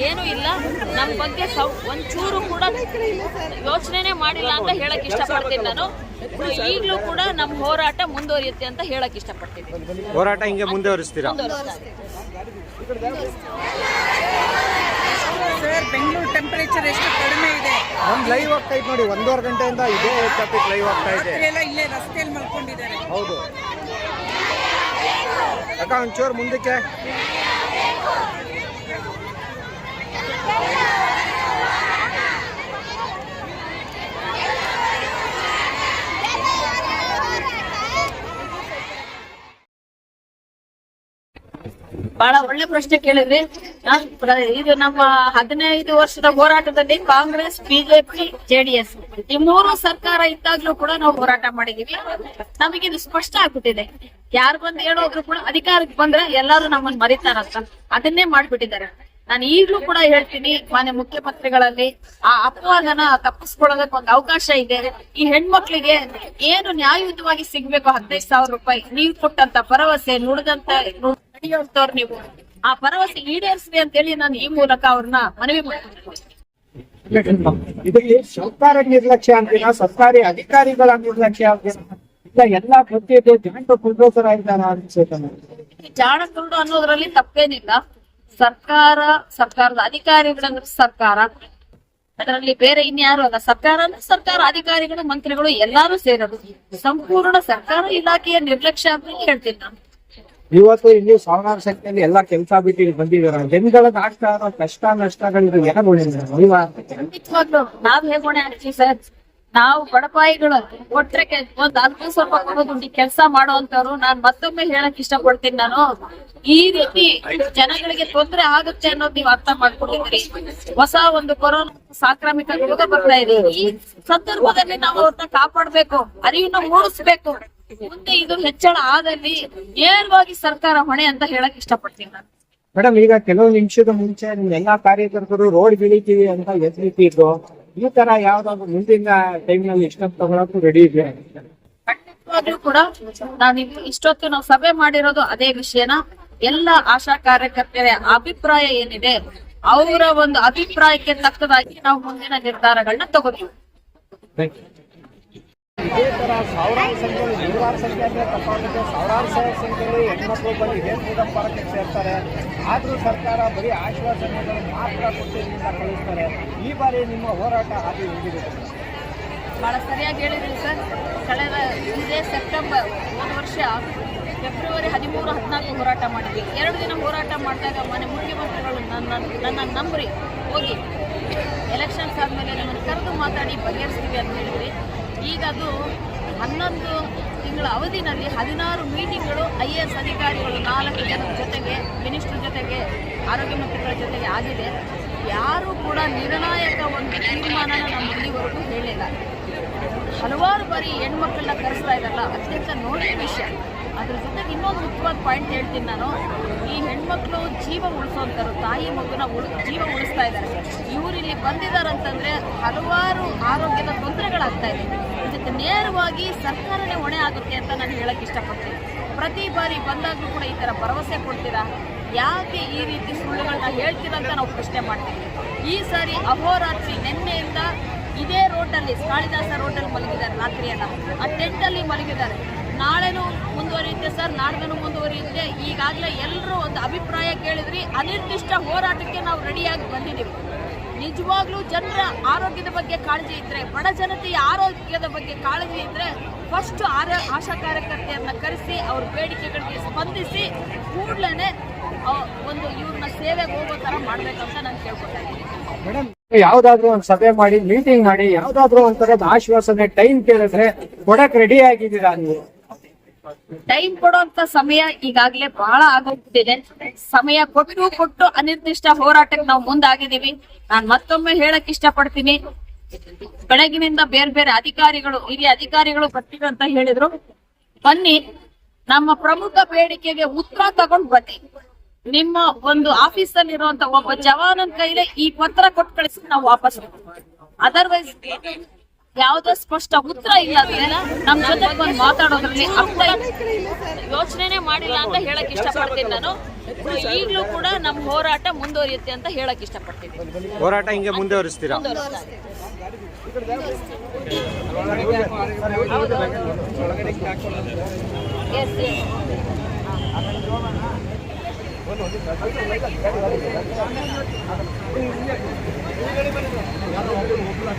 ಏನು ಇಲ್ಲ. ನಮ್ಮ ಬಗ್ಗೆ ಸೌ- ಒಂಚೂರು ಕೂಡ ಯೋಚನೆನೇ ಮಾಡಿಲ್ಲ ಅಂತ ಹೇಳಕ್ ಇಷ್ಟಪಡ್ತೀನಿ ನಾನು. ಈಗಲೂ ಕೂಡ ನಮ್ಮ ಹೋರಾಟ ಮುಂದುವರಿಯುತ್ತೆ ಅಂತ ಹೇಳಕ್ ಇಷ್ಟಪಡ್ತೀನಿ. ಹೋರಾಟ ಹಿಂಗೆ ಮುಂದುವರಿಸ್ತೀರಾ? ಮುಂದುವರಿಸ್ತಾ ಸರ್ ಬೆಂಗಳೂರು ಟೆಂಪರೇಚರ್ ಎಷ್ಟು ಕಡಿಮೆ ಇದೆ? ನಮ್ ಲೈವ್ ಆಗ್ತಾ ಇದೆ ನೋಡಿ ಒಂದೂವರೆ ಗಂಟೆಯಿಂದ ಇದೇ ಟಾಪಿಕ್ ಲೈವ್ ಆಗ್ತಾ ಇದೆ. ಎಲ್ಲ ಇಲ್ಲೇ ರಸ್ತೆಯಲ್ಲಿ ಮಲ್ಕೊಂಡಿದ್ದಾರೆ. ಹೌದು. ಅಕ್ಕ ಒಂಚೂರು ಮುಂದಕ್ಕೆ. ಬಹಳ ಒಳ್ಳೆ ಪ್ರಶ್ನೆ ಕೇಳಿದ್ರಿ. ಇದು ನಮ್ಮ ಹದಿನೈದು ವರ್ಷದ ಹೋರಾಟದಲ್ಲಿ ಕಾಂಗ್ರೆಸ್, ಬಿಜೆಪಿ, ಜೆಡಿಎಸ್ ಈ ಮೂರು ಸರ್ಕಾರ ಇದ್ದಾಗ್ಲೂ ಕೂಡ ನಾವು ಹೋರಾಟ ಮಾಡಿದೀವಿ. ನಮಗೆ ಇದು ಸ್ಪಷ್ಟ ಆಗ್ಬಿಟ್ಟಿದೆ. ಯಾರು ಬಂದು ಹೇಳೋದ್ರು ಕೂಡ ಅಧಿಕಾರಕ್ಕೆ ಬಂದ್ರೆ ಎಲ್ಲರೂ ನಮ್ಮನ್ನ ಮರಿತಾರಂತ. ಅದನ್ನೇ ಮಾಡ್ಬಿಟ್ಟಿದ್ದಾರೆ. ನಾನು ಈಗ್ಲೂ ಕೂಡ ಹೇಳ್ತೀನಿ ಮಾನ್ಯ ಮುಖ್ಯಮಂತ್ರಿಗಳಲ್ಲಿ ಆ ಅಪವಾದನ ತಪ್ಪಿಸ್ಕೊಳ್ಳೋದಕ್ಕೆ ಒಂದು ಅವಕಾಶ ಇದೆ. ಈ ಹೆಣ್ಮಕ್ಳಿಗೆ ಏನು ನ್ಯಾಯಯುತವಾಗಿ ಸಿಗ್ಬೇಕು ಹದಿನೈದು ಸಾವಿರ ರೂಪಾಯಿ? ನೀವು ಕೊಟ್ಟಂತ ಭರವಸೆ ನುಡಿದಂತ ನಡೆಯುವಂತವ್ರು ನೀವು. ಆ ಭರವಸೆ ಈಡೇರಿಸ್ರಿ ಅಂತೇಳಿ ನಾನು ಈ ಮೂಲಕ ಅವ್ರನ್ನ ಮನವಿ ಮಾಡ್ತೀನಿ. ಇದರಲ್ಲಿ ಸರ್ಕಾರ ನಿರ್ಲಕ್ಷ್ಯ ಅಂತೀರಾ ಸರ್ಕಾರಿ ಅಧಿಕಾರಿಗಳ ನಿರ್ಲಕ್ಷ್ಯ ಇಲ್ಲ ಎಲ್ಲಾ ಅನ್ಸುತ್ತೆ. ಜಾಣ ಅನ್ನೋದ್ರಲ್ಲಿ ತಪ್ಪೇನಿಲ್ಲ. ಸರ್ಕಾರ ಸರ್ಕಾರದ ಅಧಿಕಾರಿಗಳಂದ್ರೆ ಸರ್ಕಾರ. ಅದರಲ್ಲಿ ಬೇರೆ ಇನ್ಯಾರು ಅಲ್ಲ ಸರ್ಕಾರ ಅಂದ್ರೆ ಸರ್ಕಾರ ಅಧಿಕಾರಿಗಳು ಮಂತ್ರಿಗಳು ಎಲ್ಲಾರು ಸೇರೋದು. ಸಂಪೂರ್ಣ ಸರ್ಕಾರ ಇಲಾಖೆಯ ನಿರ್ಲಕ್ಷ್ಯ ಅಂತ ಹೇಳ್ತೀನಿ ನಾನು. ಇವತ್ತು ಇಲ್ಲಿ ಸಾವಿರಾರು ಸಂಖ್ಯೆಯಲ್ಲಿ ಎಲ್ಲಾ ಕೆಲಸ ಬಿಟ್ಟು ಇಲ್ಲಿ ಬಂದಿದ್ದಾರೆ. ಜನಗಳಿಗೆ ಆಗ್ತಾ ಇರೋ ಕಷ್ಟ ನಷ್ಟಗಳು ಯಾರು ಖಂಡಿತವಾಗ್ಲು ನಾವ್ ಹೇಗೋಣೆ ಆಗ್ತೀವಿ ಸರ್. ನಾವು ಬಡಪಾಯಿಗಳು ಕೊಟ್ರೆ ಒಂದ್ ಅಲ್ಪ ಸ್ವಲ್ಪ ಕೊಡೋದು ಕೆಲಸ ಮಾಡುವಂತವ್ರು ನಾನ್ ಮತ್ತೊಮ್ಮೆ ಹೇಳಕ್ ಇಷ್ಟಪಡ್ತೀನಿ ನಾನು. ಈ ರೀತಿ ಜನಗಳಿಗೆ ತೊಂದರೆ ಆಗುತ್ತೆ ಅನ್ನೋದು ನೀವು ಅರ್ಥ ಮಾಡ್ಕೊಂಡಿದ್ರಿ ಹೊಸ ಒಂದು ಕೊರೋನಾ ಸಾಂಕ್ರಾಮಿಕ ರೋಗ ಬರ್ತಾ ಇದೆ. ಈ ಸಂದರ್ಭದಲ್ಲಿ ನಾವು ಅವ್ರನ್ನ ಕಾಪಾಡ್ಬೇಕು, ಅರಿವನ್ನ ಮೂಡಿಸ್ಬೇಕು. ಮುಂದೆ ಇದು ಹೆಚ್ಚಳ ಆದಲ್ಲಿ ನೇರವಾಗಿ ಸರ್ಕಾರ ಹೊಣೆ ಅಂತ ಹೇಳಕ್ ಇಷ್ಟಪಡ್ತೀನಿ ನಾನು. ಮೇಡಮ್, ಈಗ ಕೆಲವು ನಿಮಿಷದ ಮುಂಚೆ ಎಲ್ಲಾ ಕಾರ್ಯಕರ್ತರು ರೋಡ್ ಬೆಳಿತೀವಿ ಅಂತ ಎದ್ರಿತಿದ್ರು ಈ ತರ ಯಾವ್ದಾದ್ರು ಮುಂದಿನ ಟೈಮ್ನಲ್ಲಿ ಇಷ್ಟೊಂದು ತಗೊಳಕ್ಕೂ ರೆಡಿ ಇದೆ ಖಂಡಿತವಾಗ್ಲೂ ಕೂಡ ನಾನು ಇಷ್ಟೊತ್ತು ನಾವು ಸಭೆ ಮಾಡಿರೋದು ಅದೇ ವಿಷಯನ? ಎಲ್ಲ ಆಶಾ ಕಾರ್ಯಕರ್ತರ ಅಭಿಪ್ರಾಯ ಏನಿದೆ? ಅವರ ಒಂದು ಅಭಿಪ್ರಾಯಕ್ಕೆ ತಕ್ಕದಾಗಿ ನಾವು ಮುಂದಿನ ನಿರ್ಧಾರಗಳನ್ನ ತಗೋತೀವಿ. ಇದೇ ತರ ಸಾವಿರಾರು ಸಂಖ್ಯೆಯಲ್ಲಿ ನೂರಾರು ಸಂಖ್ಯೆ ತಪ್ಪಾಗುತ್ತೆ ಸಾವಿರಾರು ಸಾವಿರ ಸಂಖ್ಯೆಯಲ್ಲಿ ಹೆಣ್ಮಕ್ಳು ಬಂದು ಇದೇ ಕೂಡ ಪಾರ್ಕ್ಗೆ ಸೇರ್ತಾರೆ ಆದ್ರೂ ಸರ್ಕಾರ ಬರೀ ಆಶ್ವಾಸನೆಗಳು ಮಾತ್ರ ಕೊಟ್ಟು ಇಲ್ಲಿಂದ ಕಳಿಸ್ತಾರೆ ಈ ಬಾರಿ ನಿಮ್ಮ ಹೋರಾಟ ಹಾಗೆ ಹೇಗಿದೆ ಬಹಳ ಸರಿಯಾಗಿ ಹೇಳಿದ್ರಿ ಸರ್ ಕಳೆದ ಇದೇ ಸೆಪ್ಟೆಂಬರ್ ಒಂದು ವರ್ಷ ಫೆಬ್ರವರಿ ಹದಿಮೂರು ಹದಿನಾಲ್ಕು ಹೋರಾಟ ಮಾಡಿದ್ವಿ ಎರಡು ದಿನ ಹೋರಾಟ ಮಾಡಿದಾಗ ಮನೆ ಮುಖ್ಯಮಂತ್ರಿಗಳು ನನ್ನ ನನ್ನ ನಂಬ್ರಿ ಹೋಗಿ ಎಲೆಕ್ಷನ್ಸ್ ಆದಮೇಲೆ ನಮ್ಮನ್ನು ಕರೆದು ಮಾತಾಡಿ ಬಗೆಹರಿಸ್ತೀವಿ ಅಂತ ಹೇಳಿದ್ರಿ ಈಗ ಅದು ಹನ್ನೊಂದು ತಿಂಗಳ ಅವಧಿನಲ್ಲಿ ಹದಿನಾರು ಮೀಟಿಂಗ್ಗಳು ಐ ಎ ಎಸ್ ಅಧಿಕಾರಿಗಳು ನಾಲ್ಕು ಜನರ ಜೊತೆಗೆ ಮಿನಿಸ್ಟರ್ ಜೊತೆಗೆ ಆರೋಗ್ಯ ಮಂತ್ರಿಗಳ ಜೊತೆಗೆ ಆಗಿದೆ. ಯಾರೂ ಕೂಡ ನಿರ್ಣಾಯಕ ಒಂದು ತೀರ್ಮಾನನ ನಮ್ಮ ಇಲ್ಲಿವರೆಗೂ ಹೇಳಿಲ್ಲ. ಹಲವಾರು ಬಾರಿ ಹೆಣ್ಮಕ್ಳನ್ನ ಕರೆಸ್ತಾ ಇದ್ದಾರಲ್ಲ, ಅತ್ಯಂತ ನೋಡಿದ ವಿಷಯ. ಅದ್ರ ಜೊತೆಗೆ ಇನ್ನೊಂದು ಮುಖ್ಯವಾದ ಪಾಯಿಂಟ್ ಹೇಳ್ತೀನಿ ನಾನು. ಈ ಹೆಣ್ಮಕ್ಳು ಜೀವ ಉಳಿಸೋಂಥರು ತಾಯಿ ಮಗುನ ಉಳಿ, ಜೀವ ಉಳಿಸ್ತಾ ಇದ್ದಾರೆ. ಇವರು ಇಲ್ಲಿ ಬಂದಿದ್ದಾರಂತಂದ್ರೆ ಹಲವಾರು ಆರೋಗ್ಯದ ತೊಂದರೆಗಳಾಗ್ತಾ ಇದೆ. ಇದಕ್ಕೆ ನೇರವಾಗಿ ಸರ್ಕಾರನೇ ಹೊಣೆ ಆಗುತ್ತೆ ಅಂತ ನಾನು ಹೇಳಕ್ ಇಷ್ಟಪಡ್ತೀನಿ. ಪ್ರತಿ ಬಾರಿ ಬಂದಾಗಲೂ ಕೂಡ ಈ ಥರ ಭರವಸೆ ಕೊಡ್ತೀರಾ? ಯಾಕೆ ಈ ರೀತಿ ಸುಳ್ಳುಗಳನ್ನ ಹೇಳ್ತೀರಾ ಅಂತ ನಾವು ಪ್ರಶ್ನೆ ಮಾಡ್ತೀವಿ. ಈ ಸಾರಿ ಅಹೋರಾತ್ರಿ ನಿನ್ನೆಯಿಂದ ಇದೇ ರೋಡಲ್ಲಿ, ಕಾಳಿದಾಸ ರೋಡಲ್ಲಿ ಮಲಗಿದ್ದಾರೆ ರಾತ್ರಿ ಎಲ್ಲ ಆ ಟೆಂಟಲ್ಲಿ ಮಲಗಿದ್ದಾರೆ. ನಾಳೆನೂ ಮುಂದುವರಿಯುತ್ತೆ ಸರ್, ನಾಡ್ದನು ಮುಂದುವರಿಯುತ್ತೆ. ಈಗಾಗಲೇ ಎಲ್ಲರೂ ಒಂದು ಅಭಿಪ್ರಾಯ ಕೇಳಿದ್ರಿ, ಅನಿರ್ದಿಷ್ಟ ಹೋರಾಟಕ್ಕೆ ನಾವು ರೆಡಿಯಾಗಿ ಬಂದಿದ್ದೀವಿ. ನಿಜವಾಗ್ಲೂ ಜನರ ಆರೋಗ್ಯದ ಬಗ್ಗೆ ಕಾಳಜಿ ಇದ್ರೆ, ಬಡ ಜನತೆಯ ಆರೋಗ್ಯದ ಬಗ್ಗೆ ಕಾಳಜಿ ಇದ್ರೆ ಫಸ್ಟ್ ಆರ ಆಶಾ ಕಾರ್ಯಕರ್ತೆಯನ್ನ ಕರೆಸಿ, ಅವ್ರ ಬೇಡಿಕೆಗಳಿಗೆ ಸ್ಪಂದಿಸಿ, ಕೂಡ್ಲೇನೆ ಒಂದು ಇವ್ರನ್ನ ಸೇವೆಗೆ ಹೋಗೋ ತರ ಮಾಡ್ಬೇಕಂತ ನಾನು ಕೇಳ್ಕೊತಾ ಇದ್ದೀನಿ. ಯಾವ್ದಾದ್ರು ಒಂದ್ ಸಭೆ ಮಾಡಿ ಮೀಟಿಂಗ್ ಮಾಡಿ, ಯಾವ್ದಾದ್ರು ಒಂಥರದ ಆಶ್ವಾಸನೆ ಟೈಮ್ ಕೇಳಿದ್ರೆ ಕೊಡಕ್ ರೆಡಿ ಆಗಿದ್ದೀರಾ ನೀವು? ಟೈಮ್ ಕೊಡುವಂತ ಸಮಯ ಈಗಾಗ್ಲೇ ಬಹಳ ಆಗೋಗ್ಬಿಟ್ಟಿದೆ. ಸಮಯ ಕೊಟ್ಟು ಕೊಟ್ಟು ಅನಿರ್ದಿಷ್ಟ ಹೋರಾಟಕ್ಕೆ ನಾವು ಮುಂದಾಗಿದ್ದೀವಿ. ನಾನ್ ಮತ್ತೊಮ್ಮೆ ಹೇಳಕ್ ಇಷ್ಟಪಡ್ತೀನಿ. ಬೆಳಗಿನಿಂದ ಬೇರೆ ಬೇರೆ ಅಧಿಕಾರಿಗಳು, ಹಿರಿಯ ಅಧಿಕಾರಿಗಳು ಬರ್ತೀವಿ ಅಂತ ಹೇಳಿದ್ರು. ಬನ್ನಿ, ನಮ್ಮ ಪ್ರಮುಖ ಬೇಡಿಕೆಗೆ ಉತ್ತರ ತಗೊಂಡ್ ಬನ್ನಿ. ನಿಮ್ಮ ಒಂದು ಆಫೀಸ್ ಅಲ್ಲಿ ಇರುವಂತ ಒಬ್ಬ ಜವಾನನ್ ಕೈಲೇ ಈ ಪತ್ರ ಕೊಟ್ಟು ಕಳಿಸಿ ನಾವು ವಾಪಸ್ ಅದರ್ವೈಸ್ ಯಾವ್ದೋ ಸ್ಪಷ್ಟ ಉತ್ತರ ಇಲ್ಲ ನಮ್ ಜೊತೆ ಬಂದು ಮಾತಾಡೋದ್ರಲ್ಲಿ ಅರ್ಥ ಯೋಚನೆನೇ ಮಾಡಿಲ್ಲ ಅಂತ ಹೇಳಕ್ ಇಷ್ಟಪಡ್ತೀನಿ ನಾನು. ಈಗಲೂ ಕೂಡ ನಮ್ಮ ಹೋರಾಟ ಮುಂದುವರಿಯುತ್ತೆ ಅಂತ ಹೇಳಕ್ ಇಷ್ಟಪಡ್ತೀನಿ. ಹೋರಾಟ ಹಿಂಗೆ ಮುಂದುವರಿಸ್ತೀರಾ? ಮುಂದುವರಿಸ್ತಾ ಇದೆ. Madam yes. ಒಳಗಡೆ ಹೋಗ್ಬಿಡೋಣ.